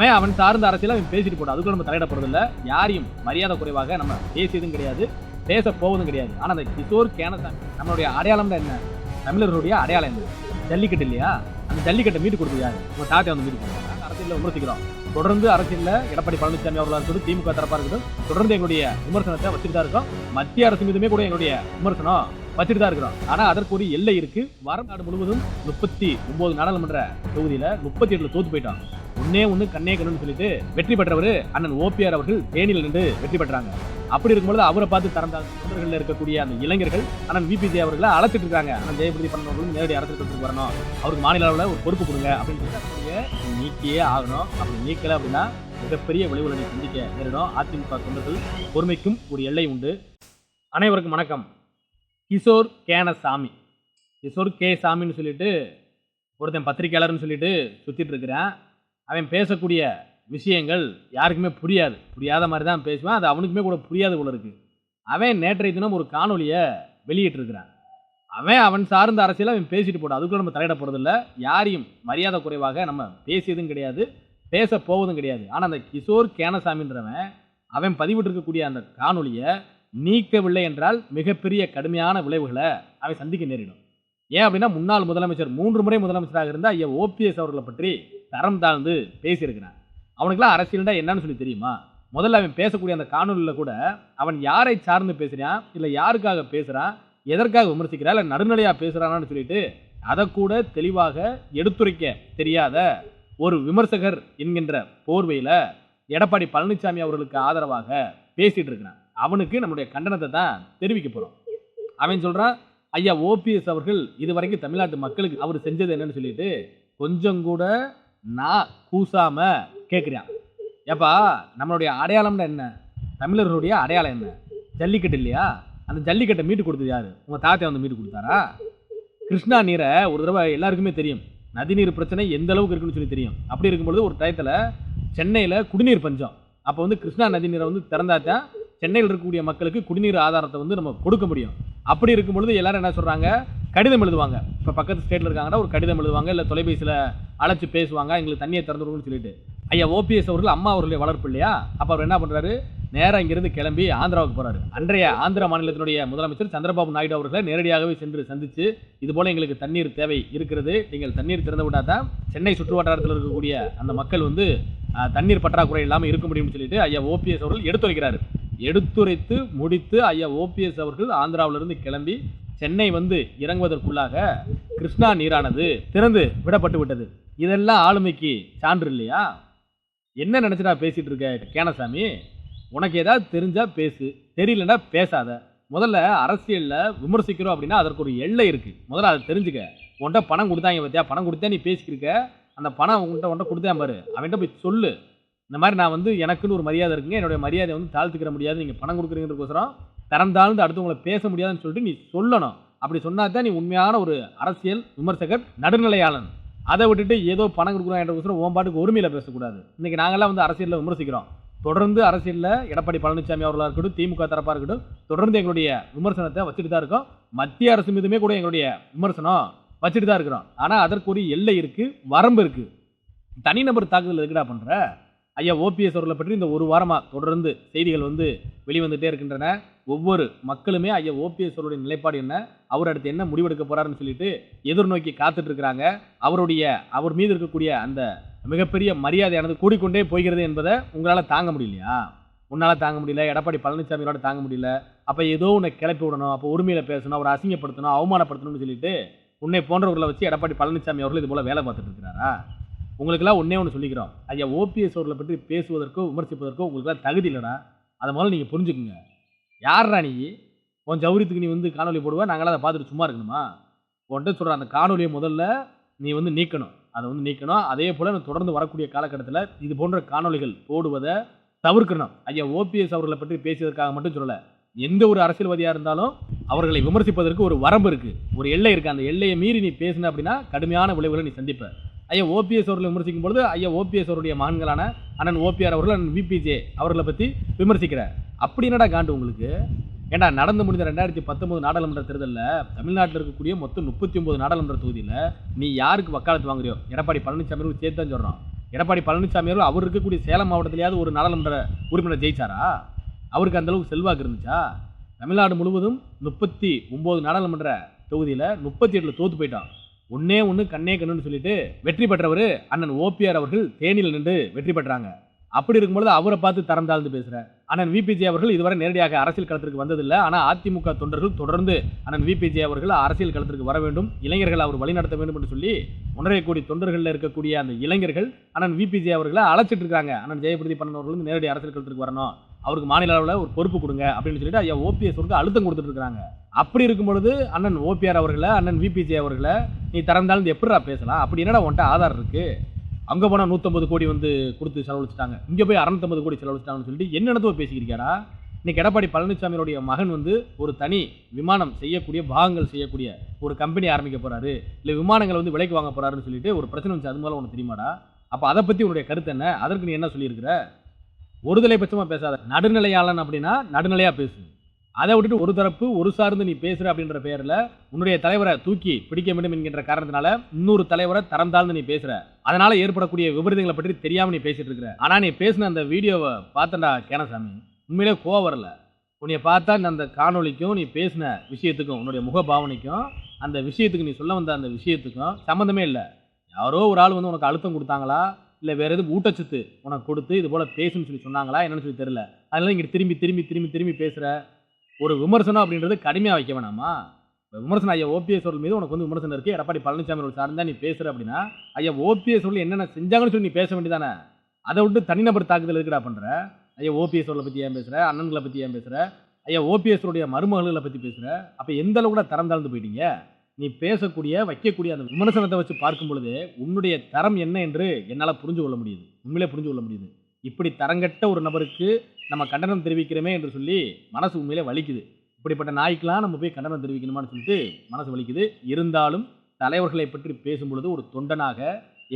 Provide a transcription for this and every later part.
அவன் அவன் சார்ந்த அரசியல் அவன் பேசிட்டு போட்டான் அதுக்குள்ள நம்ம தலையிட போறது யாரையும் மரியாதை குறைவாக நம்ம பேசியதும் கிடையாது. பேச போவதும் கிடையாது. ஆனால் அந்த கிஷோர் கேனசாமி நம்மளுடைய அடையாளம்னா என்ன? தமிழர்களுடைய அடையாளம் என்ன? ஜல்லிக்கட்டு இல்லையா? அந்த ஜல்லிக்கட்டை மீட்டு கொடுத்து யார்? உங்க தாத்தா வந்து மீட்டு கொடுத்தாங்க அரசியலில் விமர்சிக்கிறோம். தொடர்ந்து அரசியலில் எடப்பாடி பழனிசாமி அவர்களாக இருக்கட்டும் திமுக தரப்பாக இருக்கட்டும் தொடர்ந்து எங்களுடைய விமர்சனத்தை வச்சுட்டு தான் இருக்கோம். மத்திய அரசு மீதுமே கூட எங்களுடைய விமர்சனம் வச்சுட்டு தான் இருக்கிறோம். ஆனால் அதற்கு ஒரு எல்லை இருக்கு. வரநாடு முழுவதும் முப்பத்தி ஒன்பது நாடாளுமன்ற தொகுதியில் முப்பத்தி எட்டில் தோத்து போயிட்டான் ஒன்னே ஒன்று கண்ணே கண்ணுன்னு சொல்லிட்டு வெற்றி பெற்றவர் அண்ணன் ஓபிஆர் அவர்கள் தேனியில் நின்று வெற்றி பெற்றாங்க. அப்படி இருக்கும்போது அவரை பார்த்து தரந்த தொண்டர்களில் இருக்கக்கூடிய அந்த இளைஞர்கள் அண்ணன் விபிஜே அவர்களை அழைச்சிட்டு இருக்காங்க. அண்ணன் ஜெயபிரதி பண்ணவர்களும் நேரடி அரசியல் வரணும். அவருக்கு மாநில அளவில் ஒரு பொறுப்பு கொடுங்க அப்படின்னு சொல்லி நீக்கியே ஆகணும். அப்படி நீக்கலை அப்படின்னா மிகப்பெரிய விளைவுகளை சந்திக்க நேரிடும். அதிமுக தொண்டர்கள் பொறுமைக்கும் ஒரு எல்லை உண்டு. அனைவருக்கும் வணக்கம். கிஷோர் கேன சாமி. கிஷோர் கே சாமின்னு சொல்லிட்டு ஒருத்தன் பத்திரிக்கையாளர்னு சொல்லிட்டு சுற்றிட்டு இருக்கிறேன். அவன் பேசக்கூடிய விஷயங்கள் யாருக்குமே புரியாது. புரியாத மாதிரி தான் பேசுவான். அது அவனுக்குமே கூட புரியாது போல இருக்கு. அவன் நேற்றைய தினம் ஒரு காணொலியை வெளியிட்டிருக்கிறான். அவன் அவன் சார்ந்த அரசியல் அவன் பேசிட்டு போட்டான். அதுக்குள்ள நம்ம தலையிட போகிறதில்ல யாரையும் மரியாதை குறைவாக நம்ம பேசியதும் கிடையாது. பேச போவதும் கிடையாது. ஆனால் அந்த கிஷோர் கேனசாமின்றவன் அவன் பதிவிட்டிருக்கக்கூடிய அந்த காணொலியை நீக்கவில்லை என்றால் மிகப்பெரிய கடுமையான விளைவுகளை அவன் சந்திக்க நேரிடும். ஏன் அப்படின்னா முன்னாள் முதலமைச்சர் மூன்று முறை முதலமைச்சராக இருந்த ஐயா ஓபிஎஸ் அவர்களை பற்றி தரம் தாழ்ந்து பேசியிருக்கிறான். அவனுக்குலாம் அரசியல்டா என்னன்னு சொல்லி தெரியுமா? முதல்ல அவன் பேசக்கூடிய அந்த காணொலியில் கூட அவன் யாரை சார்ந்து பேசுகிறான் இல்லை யாருக்காக பேசுகிறான் எதற்காக விமர்சிக்கிறான் இல்லை நடுநிலையாக பேசுகிறானான்னு சொல்லிட்டு அதை கூட தெளிவாக எடுத்துரைக்க தெரியாத ஒரு விமர்சகர் என்கின்ற போர்வையில் எடப்பாடி பழனிசாமி அவர்களுக்கு ஆதரவாக பேசிகிட்டு இருக்கிறான். அவனுக்கு நம்முடைய கண்டனத்தை தான் தெரிவிக்க போகிறோம் அவன் சொல்கிறான் ஐயா ஓபிஎஸ் அவர்கள் இதுவரைக்கும் தமிழ்நாட்டு மக்களுக்கு அவர் செஞ்சது என்னன்னு சொல்லிட்டு கொஞ்சம் கூட நான் கூசாம கேட்குறான் ஏப்பா நம்மளுடைய அடையாளம்னா என்ன? தமிழர்களுடைய அடையாளம் என்ன? ஜல்லிக்கட்டு இல்லையா? அந்த ஜல்லிக்கட்டை மீட்டு கொடுத்தது யார்? உங்கள் தாத்தா வந்து மீட்டு கொடுத்தாரா? கிருஷ்ணா நீரை ஒரு தடவை எல்லாருக்குமே தெரியும். நதிநீர் பிரச்சனை எந்த அளவுக்கு இருக்குன்னு சொல்லி தெரியும். அப்படி இருக்கும்பொழுது ஒரு டயத்தில் சென்னையில் குடிநீர் பஞ்சம். அப்போ வந்து கிருஷ்ணா நதி நீரை வந்து திறந்தாத்தான் சென்னையில் இருக்கக்கூடிய மக்களுக்கு குடிநீர் ஆதாரத்தை வந்து நம்ம கொடுக்க முடியும். அப்படி இருக்கும் பொழுது எல்லாரும் என்ன சொல்கிறாங்க கடிதம் எழுதுவாங்க. இப்போ பக்கத்து ஸ்டேட்டில் இருக்காங்கன்னா ஒரு கடிதம் எழுதுவாங்க இல்லை தொலைபேசியில் அழைச்சி பேசுவாங்க எங்களுக்கு தண்ணியை திறந்துருக்குன்னு சொல்லிட்டு. ஐயா ஓபிஎஸ் அவர்கள் அம்மா அவர்களுடைய வளர்ப்பு இல்லையா? அப்போ அவர் என்ன பண்ணுறாரு நேராக இங்கிருந்து கிளம்பி ஆந்திராவுக்கு போகிறாரு அன்றைய ஆந்திர மாநிலத்தினுடைய முதலமைச்சர் சந்திரபாபு நாயுடு அவர்களை நேரடியாகவே சென்று சந்தித்து இது போல் எங்களுக்கு தண்ணீர் தேவை இருக்கிறது. நீங்கள் தண்ணீர் திறந்து விட்டால் தான் சென்னை சுற்று வட்டாரத்தில் இருக்கக்கூடிய அந்த மக்கள் வந்து தண்ணீர் பற்றாக்குறை இல்லாமல் இருக்க முடியும்னு சொல்லிட்டு ஐயா ஓபிஎஸ் அவர்கள் எடுத்துரைக்கிறார். எடுத்துரைத்து முடித்து ஐயா ஓபிஎஸ் அவர்கள் ஆந்திராவிலிருந்து கிளம்பி சென்னை வந்து இறங்குவதற்குள்ளாக கிருஷ்ணா நீரானது திறந்து விடப்பட்டு விட்டது. இதெல்லாம் ஆளுமைக்கு சான்று இல்லையா? என்ன நினச்சிடா பேசிகிட்டு இருக்க கேனசாமி? உனக்கு ஏதாவது தெரிஞ்சால் பேசு. தெரியலன்னா பேசாத. முதல்ல அரசியலில் விமர்சிக்கிறோம் அப்படின்னா அதற்கு ஒரு எல்லை இருக்குது முதல்ல அதை தெரிஞ்சுக்க. உன்ட்ட பணம் கொடுத்தாங்க பார்த்தியா பணம் கொடுத்தா நீ பேசிக்கிருக்க. அந்த பணம் உன்கிட்ட உன்ட்ட கொடுத்தேன் பாரு. அவன்கிட்ட போய் சொல்லு. இந்த மாதிரி நான் வந்து எனக்குன்னு ஒரு மரியாதை இருக்குங்க. என்னுடைய மரியாதை வந்து தாழ்த்துக்கிற முடியாது. நீங்கள் பணம் கொடுக்குறீங்கிறதுக்கோசரம் தரம் தாழ்ந்து அடுத்தவங்களை பேச முடியாதுன்னு சொல்லிட்டு நீ சொல்லணும். அப்படி சொன்னா தான் நீ உண்மையான ஒரு அரசியல் விமர்சகர் நடுநிலையாளன். அதை விட்டுட்டு ஏதோ பணம் கொடுக்குறோம் என்ற ஓன் பாட்டுக்கு உரிமையில் பேசக்கூடாது. இன்றைக்கி நாங்களாம் வந்து அரசியலில் விமர்சிக்கிறோம். தொடர்ந்து அரசியலில் எடப்பாடி பழனிசாமி அவர்களாக இருக்கட்டும் திமுக தரப்பாக இருக்கட்டும் தொடர்ந்து எங்களுடைய விமர்சனத்தை வச்சுட்டு தான் இருக்கோம். மத்திய அரசு மீதுமே கூட எங்களுடைய விமர்சனம் வச்சுட்டு தான் இருக்கிறோம். ஆனால் அதற்குரிய எல்லை இருக்குது வரம்பு இருக்குது தனிநபர் தாக்குதல் எதுக்குடா பண்ணுற ஐயா ஓபிஎஸ் அவர்களை பற்றி இந்த ஒரு வாரமாக தொடர்ந்து செய்திகள் வந்து வெளிவந்துட்டே இருக்கின்றன. ஒவ்வொரு மக்களுமே ஐயா ஓபிஎஸ் அவருடைய நிலைப்பாடு என்ன? அவர் அடுத்து என்ன முடிவெடுக்க போறாருன்னு சொல்லிட்டு எதிர்நோக்கி காத்துட்டு இருக்கிறாங்க அவருடைய அவர் மீது இருக்கக்கூடிய அந்த மிகப்பெரிய மரியாதையானது கூடிக்கொண்டே போகிறது என்பதை உங்களால் தாங்க முடியலையா? உன்னால் தாங்க முடியல எடப்பாடி பழனிசாமியோட தாங்க முடியல. அப்போ ஏதோ உன்னை கிளப்பி விடணும் அப்போ உரிமையில் பேசணும் அவரை அசிங்கப்படுத்தணும் அவமானப்படுத்தணும்னு சொல்லிட்டு உன்னை போன்றவர்களை வச்சு எடப்பாடி பழனிசாமி அவர்கள் இது போல் வேலை பார்த்துட்டு இருக்கிறாரா உங்களுக்கெல்லாம் ஒன்றே ஒன்று சொல்லிக்கிறோம். ஐயா ஓபிஎஸ் அவர்களை பற்றி பேசுவதற்கோ விமர்சிப்பதற்கோ உங்களுக்கெல்லாம் தகுதி இல்லைனா அதை முதல்ல நீங்கள் புரிஞ்சுக்குங்க. யார்ரா நீ? உன் ஜவுரியத்துக்கு நீ வந்து காணொலி போடுவ நாங்களாம் அதை பார்த்துட்டு சும்மா இருக்கணுமா? உன்ட்ட சொல்கிற அந்த காணொலியை முதல்ல நீ வந்து நீக்கணும். அதை வந்து நீக்கணும். அதே போல் தொடர்ந்து வரக்கூடிய காலகட்டத்தில் இது போன்ற காணொளிகள் போடுவதை தவிர்க்கணும். ஐயா ஓபிஎஸ் அவர்களை பற்றி பேசியதற்காக மட்டும் சொல்லலை. எந்த ஒரு அரசியல்வாதியாக இருந்தாலும் அவர்களை விமர்சிப்பதற்கு ஒரு வரம்பு இருக்குது ஒரு எல்லை இருக்குது அந்த எல்லையை மீறி நீ பேசின அப்படின்னா கடுமையான விளைவுகளை நீ சந்திப்ப. ஐயா ஓபிஎஸ் அவர்களை விமர்சிக்கும் பொழுது ஐயா ஓபிஎஸ் அவருடைய மகன்களான அண்ணன் ஓபிஆர் அவர்கள் அண்ணன் விபிஜே அவர்களை பற்றி விமர்சிக்கிறார். அப்படி என்னடா காண்டு உங்களுக்கு? ஏன்னா நடந்து முடிந்த ரெண்டாயிரத்தி பத்தொன்பது நாடாளுமன்ற தேர்தலில் தமிழ்நாட்டில் இருக்கக்கூடிய மொத்தம் முப்பத்தி ஒம்பது நாடாளுமன்ற தொகுதியில் நீ யாருக்கு வக்காலத்து வாங்குறியோ? எடப்பாடி பழனிசாமி சேர்த்து தான் சொல்கிறோம் எடப்பாடி பழனிசாமி அவர்கள் அவர் இருக்கக்கூடிய சேலம் மாவட்டத்திலேயாவது ஒரு நாடாளுமன்ற உறுப்பினர் ஜெயிச்சாரா? அவருக்கு அந்தளவுக்கு செல்வாக்கு இருந்துச்சா? தமிழ்நாடு முழுவதும் முப்பத்தி ஒம்பது நாடாளுமன்ற தொகுதியில் முப்பத்தி எட்டில் தோத்து போயிட்டான். ஒன்னே ஒன்று கண்ணே கண்ணுன்னு சொல்லிட்டு வெற்றி பெற்றவர் அண்ணன் ஓபிஆர் அவர்கள் தேனியில் நின்று வெற்றி பெற்றாங்க. அப்படி இருக்கும்பொழுது அவரை பார்த்து தரம் தாழ்ந்து பேசுற அண்ணன் விபிஜே அவர்கள் இதுவரை நேரடியாக அரசியல் களத்திற்கு வந்ததில்லை. ஆனால் அதிமுக தொண்டர்கள் தொடர்ந்து அண்ணன் விபிஜே அவர்கள் அரசியல் களத்திற்கு வர வேண்டும். இளைஞர்கள் அவர் வழிநடத்த வேண்டும் என்று சொல்லி ஒன்றரை கோடி தொண்டர்களில் இருக்கக்கூடிய அந்த இளைஞர்கள் அண்ணன் விபிஜே அவர்களை அழைச்சிட்டு இருக்காங்க. அண்ணன் ஜெயபிரதி பண்ணன் அவர்கள் நேரடி அரசியல் களத்திற்கு வரணும். அவருக்கு மாநில அளவில் ஒரு பொறுப்பு கொடுங்க அப்படின்னு சொல்லிட்டு ஐயா ஓபிஎஸ் அவருக்கு அழுத்தம் கொடுத்துட்டு இருக்காங்க அப்படி இருக்கும் பொழுது அண்ணன் ஓபிஆர் அவர்களை அண்ணன் விபிஜே அவர்களை நீ திறந்தாலும் எப்படிடா பேசலாம்? அப்படி என்னடா உன்ட்ட ஆதார் இருக்குது அங்கே போனால் நூற்றம்பது கோடி வந்து கொடுத்து செலவழிச்சிட்டாங்க. இங்கே போய் அறநூத்தம்பது கோடி செலவழிச்சிட்டாங்கன்னு சொல்லிட்டு என்னென்னதோ பேசிக்கிறீங்கடா இன்னைக்கு எடப்பாடி பழனிசாமியோடைய மகன் வந்து ஒரு தனி விமானம் செய்யக்கூடிய பாகங்கள் செய்யக்கூடிய ஒரு கம்பெனி ஆரம்பிக்க போகிறாரு இல்லை விமானங்களை வந்து விலைக்கு வாங்க போகிறாருன்னு சொல்லிட்டு ஒரு பிரச்சனை வந்துச்சு. அது மேலே உனக்கு தெரியுமாடா? அப்போ அதை பற்றி உன்னுடைய கருத்து என்ன? அதற்கு நீ என்ன சொல்லியிருக்கிற? ஒருதலை பட்சமாக பேசாத. நடுநிலையாளன் அப்படின்னா நடுநிலையாக பேசு. அதை விட்டுட்டு ஒரு தரப்பு ஒரு சார்ந்து நீ பேசுற அப்படின்ற பெயரில் உன்னுடைய தலைவரை தூக்கி பிடிக்க வேண்டும் என்கின்ற காரணத்தினால இன்னொரு தலைவரை தரம் தாழ்ந்து நீ பேசுற. அதனால ஏற்படக்கூடிய விபரீதங்களை பற்றி தெரியாம நீ பேசிட்டு இருக்கிற. ஆனா நீ பேசின அந்த வீடியோவை பார்த்தண்டா கேனசாமி. உண்மையிலே கோவம் வரல. உன்னைய பார்த்தா அந்த காணொளிக்கும் நீ பேசின விஷயத்துக்கும் உன்னுடைய முக பாவனைக்கும் அந்த விஷயத்துக்கு நீ சொல்ல வந்த அந்த விஷயத்துக்கும் சம்மந்தமே இல்லை. யாரோ ஒரு ஆள் வந்து உனக்கு அழுத்தம் கொடுத்தாங்களா? இல்லை வேறு எதுவும் ஊட்டச்சத்து உனக்கு கொடுத்து இது போல் பேசுன்னு சொல்லி சொன்னாங்களா என்னன்னு சொல்லி தெரியல. அதனால இங்கே திரும்பி திரும்பி திரும்பி திரும்பி பேசுகிற ஒரு விமர்சனம் அப்படின்றது கடுமையாக வைக்க வேணாமா? விமர்சனம் ஐயா ஓபிஎஸ் அவர்கள் மீது உனக்கு வந்து விமர்சனம் இருக்குது எடப்பாடி பழனிசாமி அவர்கள் சார்ந்தா நீ பேசுகிற அப்படின்னா ஐயா ஓபிஎஸ் அவர்கள் என்னென்ன செஞ்சாங்கன்னு சொல்லி நீ பேச வேண்டியதானே? அதை விட்டு தனிநபர் தாக்குதல் இருக்குடா பண்ணுற ஐயா ஓபிஎஸ் அவர்களை பற்றி ஏன் பேசுகிற அண்ணன்களை பற்றி ஏன் பேசுகிற ஐயா ஓபிஎஸ் உடைய மருமகளை பற்றி பேசுகிற அப்போ எந்த அளவுக்கு தரம் தாழ்ந்து போயிட்டீங்க? நீ பேசக்கூடிய வைக்கக்கூடிய அந்த விமர்சனத்தை வச்சு பார்க்கும் பொழுது உன்னுடைய தரம் என்ன என்று என்னால் புரிஞ்சு கொள்ள முடியுது. உண்மையிலே புரிஞ்சு கொள்ள முடியுது. இப்படி தரங்கட்ட ஒரு நபருக்கு நம்ம கண்டனம் தெரிவிக்கிறோமே என்று சொல்லி மனசு உண்மையிலே வலிக்குது. இப்படிப்பட்ட நாய்க்கெலாம் நம்ம போய் கண்டனம் தெரிவிக்கணுமான்னு சொல்லிட்டு மனசு வலிக்குது. இருந்தாலும் தலைவர்களை பற்றி பேசும் பொழுது ஒரு தொண்டனாக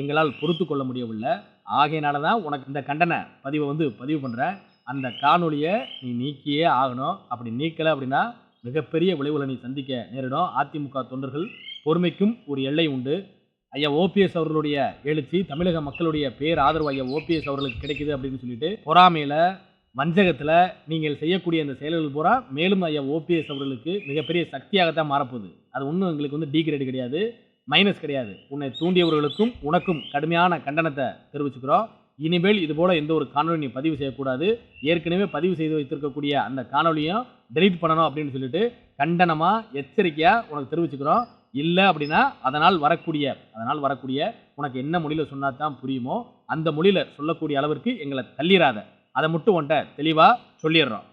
எங்களால் பொறுத்து கொள்ள முடியவில்லை. ஆகையினால தான் உனக்கு இந்த கண்டன பதிவை வந்து பதிவு பண்ணுறேன் அந்த காணொலியை நீ நீக்கியே ஆகணும். அப்படி நீக்கலை அப்படின்னா மிகப்பெரிய விளைவுகளை நீ சந்திக்க நேரிடும். அதிமுக தொண்டர்கள் பொறுமைக்கும் ஒரு எல்லை உண்டு. ஐயா ஓபிஎஸ் அவர்களுடைய எழுச்சி தமிழக மக்களுடைய பேர் ஆதரவு ஐயா ஓபிஎஸ் அவர்களுக்கு கிடைக்குது அப்படின்னு சொல்லிட்டு பொறாமையில் வஞ்சகத்தில் நீங்கள் செய்யக்கூடிய அந்த செயல்கள் பூரா மேலும் ஐயா ஓபிஎஸ் அவர்களுக்கு மிகப்பெரிய சக்தியாகத்தான் மாறப்போகுது. அது ஒன்றும் எங்களுக்கு வந்து டீக்ரேட் கிடையாது மைனஸ் கிடையாது. உன்னை தூண்டியவர்களுக்கும் உனக்கும் கடுமையான கண்டனத்தை தெரிவிச்சுக்கிறோம். இனிமேல் இதுபோல் எந்த ஒரு காணொலி நீ பதிவு செய்யக்கூடாது. ஏற்கனவே பதிவு செய்து வைத்திருக்கக்கூடிய அந்த காணொலியும் டெலீட் பண்ணணும் அப்படின்னு சொல்லிட்டு கண்டனமாக எச்சரிக்கையாக உனக்கு தெரிவிச்சுக்கிறோம். இல்லை அப்படின்னா அதனால் வரக்கூடிய அதனால் வரக்கூடிய உனக்கு என்ன மொழியில் சொன்னால் தான் புரியுமோ அந்த மொழியில் சொல்லக்கூடிய அளவிற்கு எங்களை தள்ளிடாத அதை மட்டும் உன்ட்ட தெளிவாக சொல்லிடுறோம்.